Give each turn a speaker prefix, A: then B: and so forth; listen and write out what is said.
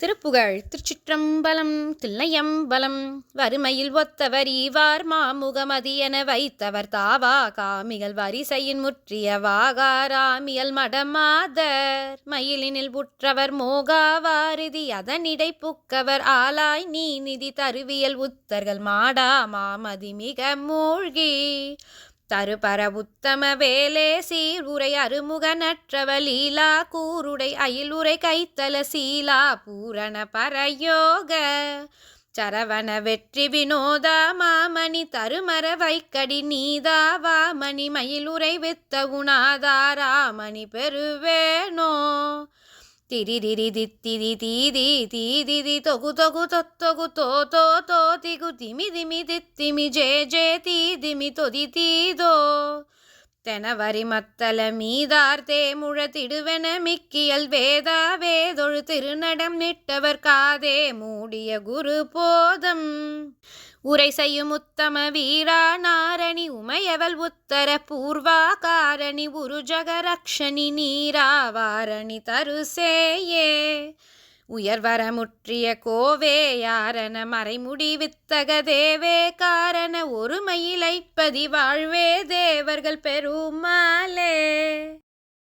A: திருப்புகழ் திருச்சிற்றம்பலம் தில்லையம்பலம் வறுமையில் ஒத்தவர் ஈவார் மாமுகமதி என வைத்தவர் தாவா காமிகள் வரிசையின் முற்றிய வாகாராமியல் மடமாதர் மயிலினில் புற்றவர் மோகாவாரிதி அதனிடை புக்கவர் ஆலாய் நீ நிதி தருவியல் உத்தர்கள் மாடா மாமதி மிக மூழ்கி தருபர உத்தம வேலே சீர் உரை அருமுக நற்றவ லீலா கூருடை அயிலுரை கைத்தல சீலா பூரண பரயோக. சரவண வெற்றி வினோதா மாமணி தருமர வைக்கடி நீதா வாமணி மயிலுரை வித்த பெருவேணோ. తిరిరిరి తిరి తీరి తీరిరి తొగు తొగు తొత్తొగు తో తో తో తిగు తిమి దిమి తిత్తిమి జే జే తీ దిమి తొది తీదో தெனவரி மத்தல மீதார் தேமுழ திடுவென மிக்கியல் வேதா வேதொழு திருநடம் நிட்டவர் காதே மூடிய குரு போதம். உரை செய்யும் உத்தம வீரா நாரணி உமையவள் உத்தர பூர்வா காரணி உருஜகரக்ஷணி நீராவாரணி தருசேயே. உயர்வர முற்றிய கோவே யாரன மறைமுடி வித்தக தேவே காரண ஒரு மயிலைப்பதி வாழ்வே தேவர்கள் பெருமாளே.